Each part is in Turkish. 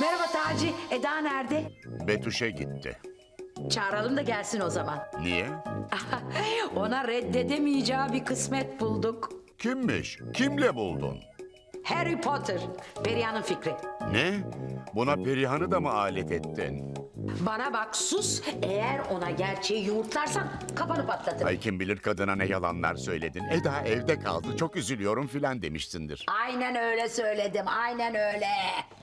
Merhaba Taci. Eda nerede? Betüş'e gitti. Çağıralım da gelsin o zaman. Niye? Ona reddedemeyeceği bir kısmet bulduk. Kimmiş? Kimle buldun? Harry Potter. Perihan'ın fikri. Ne? Buna Perihan'ı da mı alet ettin? Bana bak sus. Eğer ona gerçeği yumurtlarsan kafanı patlatırım. Ay kim bilir kadına ne yalanlar söyledin. Eda evde kaldı çok üzülüyorum filan demişsindir. Aynen öyle söyledim. Aynen öyle.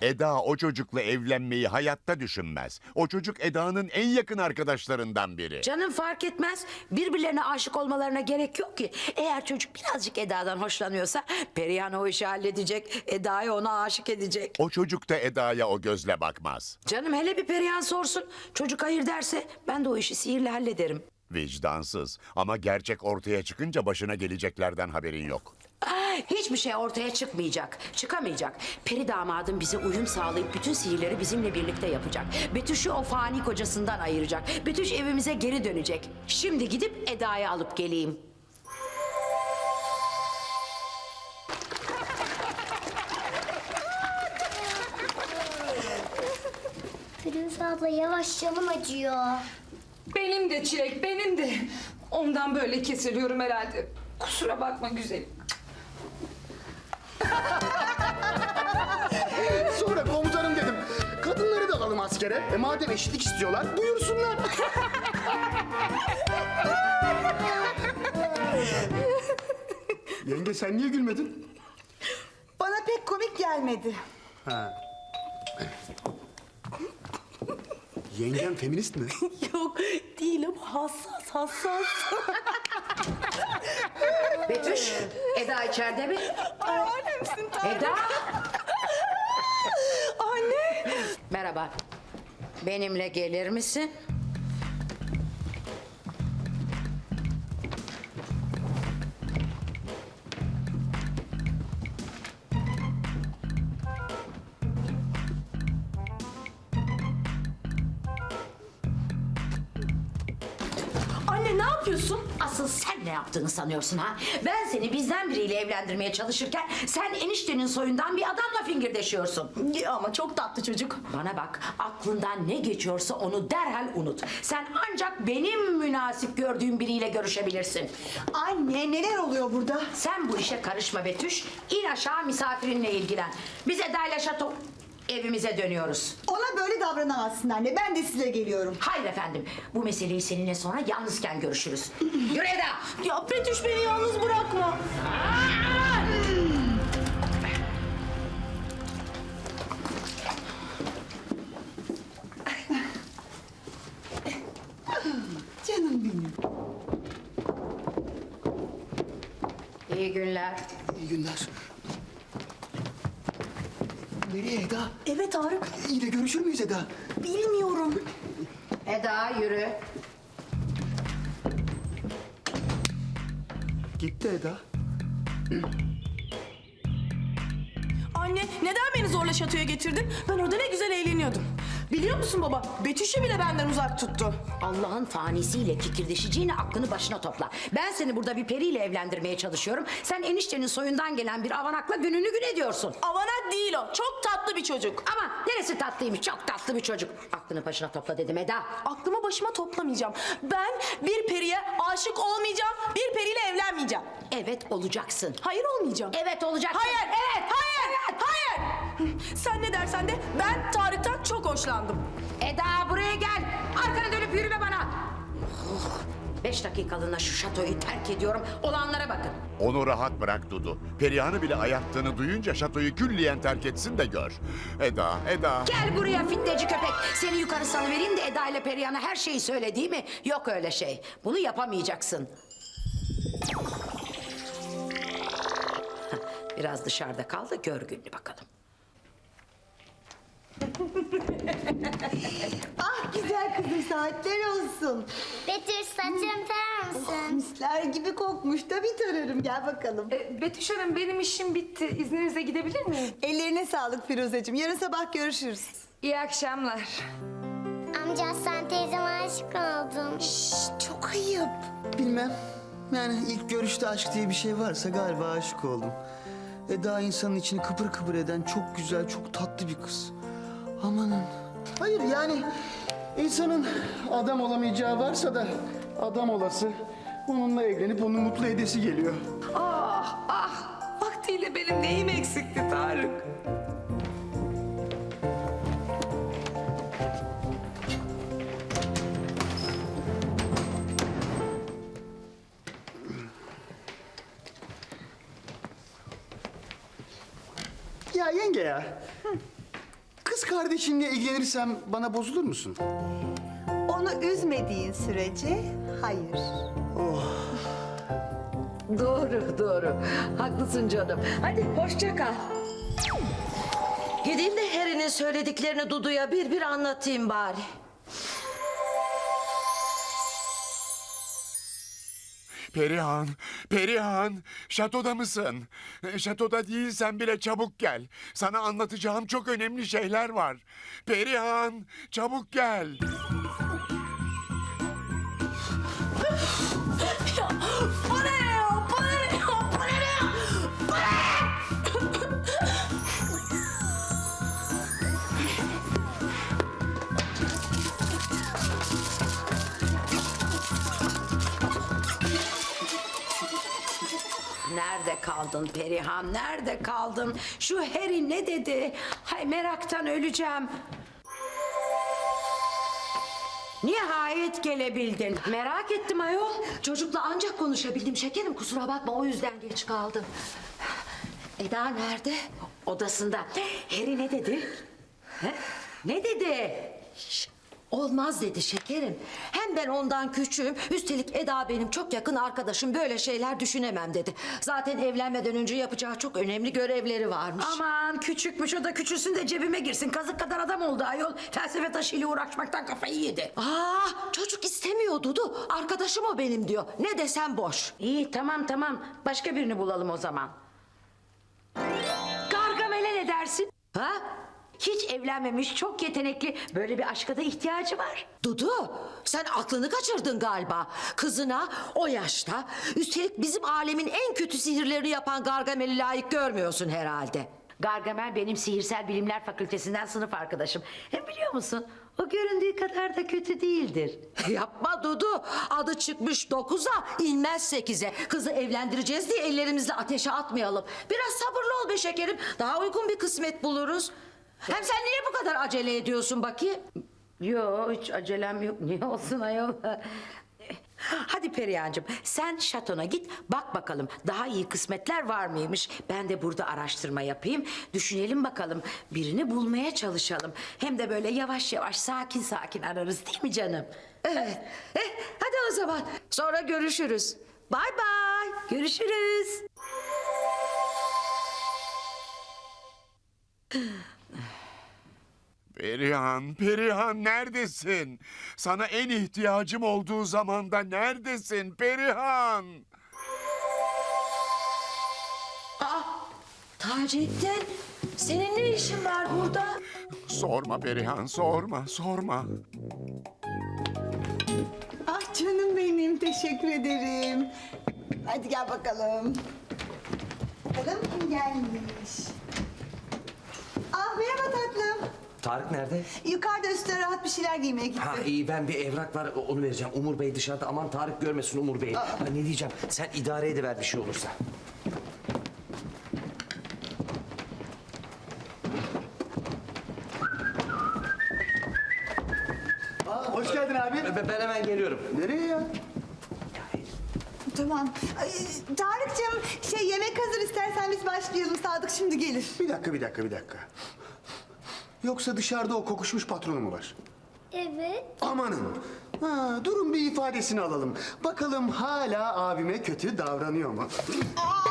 Eda o çocukla evlenmeyi hayatta düşünmez. O çocuk Eda'nın en yakın arkadaşlarından biri. Canım fark etmez. Birbirlerine aşık olmalarına gerek yok ki. Eğer çocuk birazcık Eda'dan hoşlanıyorsa Perihan o işi halledecek. Eda'yı ona aşık edecek. O çocuk da Eda'ya o gözle bakmaz. Canım hele bir Perihan sorsun. Çocuk hayır derse ben de o işi sihirle hallederim. Vicdansız ama gerçek ortaya çıkınca başına geleceklerden haberin yok. Hiçbir şey ortaya çıkmayacak, çıkamayacak. Peri damadım bize uyum sağlayıp bütün sihirleri bizimle birlikte yapacak. Betüş'ü o fani kocasından ayıracak. Betüş evimize geri dönecek. Şimdi gidip Eda'yı alıp geleyim. Abla yavaş canım acıyor. Benim de Çilek, benim de. Ondan böyle kesiliyorum herhalde. Kusura bakma güzelim. Sonra komutanım dedim. Kadınları da alalım askere. E madem eşitlik istiyorlar buyursunlar. Yenge sen niye gülmedin? Bana pek komik gelmedi. Yengem feminist mi? Yok değil ama hassas hassas. Betüş, Eda içeride mi? Alemsin Eda! Anne. Merhaba. Benimle gelir misin? Sen ne yaptığını sanıyorsun ha? Ben seni bizden biriyle evlendirmeye çalışırken sen eniştenin soyundan bir adamla fingirdeşiyorsun. Ya ama çok tatlı çocuk. Bana bak aklından ne geçiyorsa onu derhal unut. Sen ancak benim münasip gördüğüm biriyle görüşebilirsin. Anne neler oluyor burada? Sen bu işe karışma Betüş. İn aşağı misafirinle ilgilen. Biz Eda ile Şato evimize dönüyoruz. Ona böyle davranamazsın anne. Ben de size geliyorum. Hayır efendim. Bu meseleyi seninle sonra yalnızken görüşürüz. Yürü Eda. Ya Betüş beni yalnız bırakma. Canım benim. İyi günler. İyi günler. Nereye Eda? Evet Tarık. Yine görüşür müyüz Eda? Bilmiyorum. Eda yürü. Gitti Eda. Anne neden beni zorla şatoya getirdin? Ben orada ne güzel eğleniyordum. Biliyor musun baba? Betüş'ü bile benden uzak tuttu. Allah'ın fanisiyle fikirdeşeceğine aklını başına topla. Ben seni burada bir periyle evlendirmeye çalışıyorum. Sen eniştenin soyundan gelen bir avanakla gününü gün ediyorsun. Avanak değil o. Çok tatlı bir çocuk. Ama neresi tatlıymış çok tatlı bir çocuk. Aklını başına topla dedim Eda. Aklımı başıma toplamayacağım. Ben bir periye aşık olmayacağım. Bir periyle evlenmeyeceğim. Evet olacaksın. Hayır olmayacağım. Evet olacaksın. Hayır, Evet. hayır. Sen ne dersen de ben Tarık'tan çok hoşlandım. Eda buraya gel. Arkana dönüp yürüme bana. Oh, beş dakikalığına şu şatoyu terk ediyorum. Olanlara bakın. Onu rahat bırak Dudu. Perihan'ı bile ayarttığını duyunca şatoyu külliyen terk etsin de gör. Eda, Eda. Gel buraya fitneci köpek. Seni yukarı salıvereyim de Eda ile Perihan'a her şeyi söyle değil mi? Yok öyle şey. Bunu yapamayacaksın. Biraz dışarıda kal da gör gününü bakalım. Ah güzel kızım saatler olsun. Betüş saçlarımı tarar mısın? Misler gibi kokmuş da bir tararım. Gel bakalım. E, Betüş Hanım benim işim bitti. İzninizle gidebilir miyim? Ellerine sağlık Firuzeciğim. Yarın sabah görüşürüz. İyi akşamlar. Amca sen teyzeme aşık oldum. Çok ayıp. Bilmem. Yani ilk görüşte aşk diye bir şey varsa galiba aşık oldum. Eda insanın içini kıpır kıpır eden çok güzel, çok tatlı bir kız. Amanın. Hayır yani insanın adam olamayacağı varsa da adam olası onunla evlenip onu mutlu edesi geliyor. Ah ah vaktiyle benim neyim eksikti Tarık? Ya yenge ya. Kız kardeşinle ilgilenirsem bana bozulur musun? Onu üzmediğin sürece hayır. Doğru doğru. Haklısın canım. Hadi hoşça kal. Gideyim de Harry'nin söylediklerini Dudu'ya bir bir anlatayım bari. Perihan, Perihan, şatoda mısın? Şatoda değilsen bile çabuk gel. Sana anlatacağım çok önemli şeyler var. Perihan, çabuk gel. Kaldın Perihan? Nerede kaldın? Şu Harry ne dedi? Hay meraktan öleceğim. Nihayet gelebildin. Merak ettim ayol. Çocukla ancak konuşabildim şekerim kusura bakma o yüzden geç kaldım. Eda nerede? Odasında. Harry ne dedi? He? Ne dedi? Olmaz dedi şekerim. Hem ben ondan küçüğüm. Üstelik Eda benim çok yakın arkadaşım. Böyle şeyler düşünemem dedi. Zaten evlenmeden önce yapacağı çok önemli görevleri varmış. Aman küçükmüş o da küçülsün de cebime girsin. Kazık kadar adam oldu ayol. Felsefe taşıyla uğraşmaktan kafayı yedi. Aa, çocuk istemiyor Dudu. Arkadaşım o benim diyor. Ne desem boş. İyi tamam tamam. Başka birini bulalım o zaman. Gargamel'e ne dersin? Ha? Hiç evlenmemiş, çok yetenekli. Böyle bir aşka da ihtiyacı var. Dudu, sen aklını kaçırdın galiba. Kızına o yaşta, üstelik bizim alemin en kötü sihirlerini yapan Gargamel'i layık görmüyorsun herhalde. Gargamel benim sihirsel bilimler fakültesinden sınıf arkadaşım. Hem biliyor musun? O göründüğü kadar da kötü değildir. Yapma Dudu, adı çıkmış dokuza, inmez sekize. Kızı evlendireceğiz diye ellerimizle ateşe atmayalım. Biraz sabırlı ol be şekerim, daha uygun bir kısmet buluruz. Hem sen niye bu kadar acele ediyorsun bakayım? Yo hiç acelem yok. Niye olsun ayol? Hadi Perihan'cığım sen şatona git bak bakalım daha iyi kısmetler var mıymış. Ben de burada araştırma yapayım. Düşünelim bakalım birini bulmaya çalışalım. Hem de böyle yavaş yavaş sakin sakin ararız değil mi canım? Evet, eh, hadi o zaman. Sonra görüşürüz. Bay bay. Görüşürüz. Perihan, Perihan neredesin? Sana en ihtiyacım olduğu zamanda neredesin Perihan? Taceddin, senin ne işin var burada? Sorma Perihan, sorma, sorma. Ah canım benim teşekkür ederim. Hadi gel bakalım. Bakalım kim gelmiş. Ah merhaba tatlım. Tarık nerede? Yukarıda üstüne rahat bir şeyler giymeye gitti. Ha iyi ben bir evrak var onu vereceğim. Umur Bey dışarıda aman Tarık görmesin Umur Bey'i. Ha, ne diyeceğim sen idare ediver bir şey olursa. Aa, hoş geldin abi. Ben, ben hemen geliyorum. Nereye ya? Tamam. Ay, Tarık'cığım şey yemek hazır istersen biz başlayalım. Sadık şimdi gelir. Bir dakika, bir dakika, bir dakika. Yoksa dışarıda o kokuşmuş patronu mu var? Evet. Amanın. Ha, durun bir ifadesini alalım. Bakalım hala abime kötü davranıyor mu?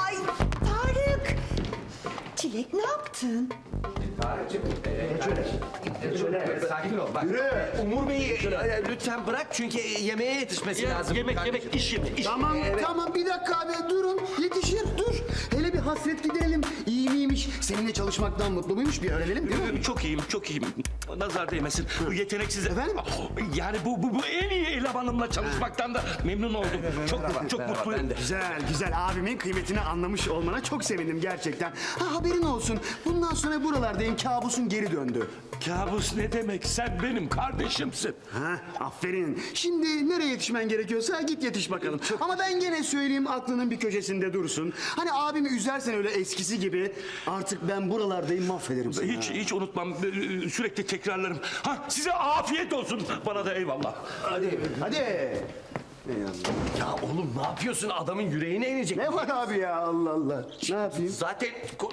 Ay Tarık. Çilek ne yaptın? Sakin ol bak. Umur Bey'i e, lütfen bırak çünkü e, yemeğe yetişmesi lazım. Yemek yemek iş yemek iş. Tamam, tamam bir dakika abi durun. Yetişir, dur. Hele bir hasret giderelim. İyi miymiş, seninle çalışmaktan mutlu muymuş bir öğrenelim değil mi? Çok iyiyim, çok iyiyim. Nazar değmesin. Bu yeteneksiz... Efendim? Yani bu, bu, bu en iyi elemanımla çalışmaktan da memnun oldum. Çok, çok mutluyum. Güzel, güzel. Abimin kıymetini anlamış olmana çok sevindim gerçekten. Ha, haberin olsun. Bundan sonra buralardayım kabusun geri döndü. Kabus ne demek? Sen benim kardeşimsin. Ha, aferin. Şimdi nereye yetişmen gerekiyorsa git yetiş bakalım. Ama ben gene söyleyeyim aklının bir köşesinde dursun. Hani abimi üzersen öyle eskisi gibi artık ben buralardayım mahvederim seni. Hiç ha. hiç unutmam. Ee, Sürekli tekrarlarım. Ha size afiyet olsun. Bana da eyvallah. Hadi. Hadi. Ya oğlum ne yapıyorsun? Adamın yüreğine inecek. Ne var abi ya Allah Allah. Ne yapayım? Zaten... ko-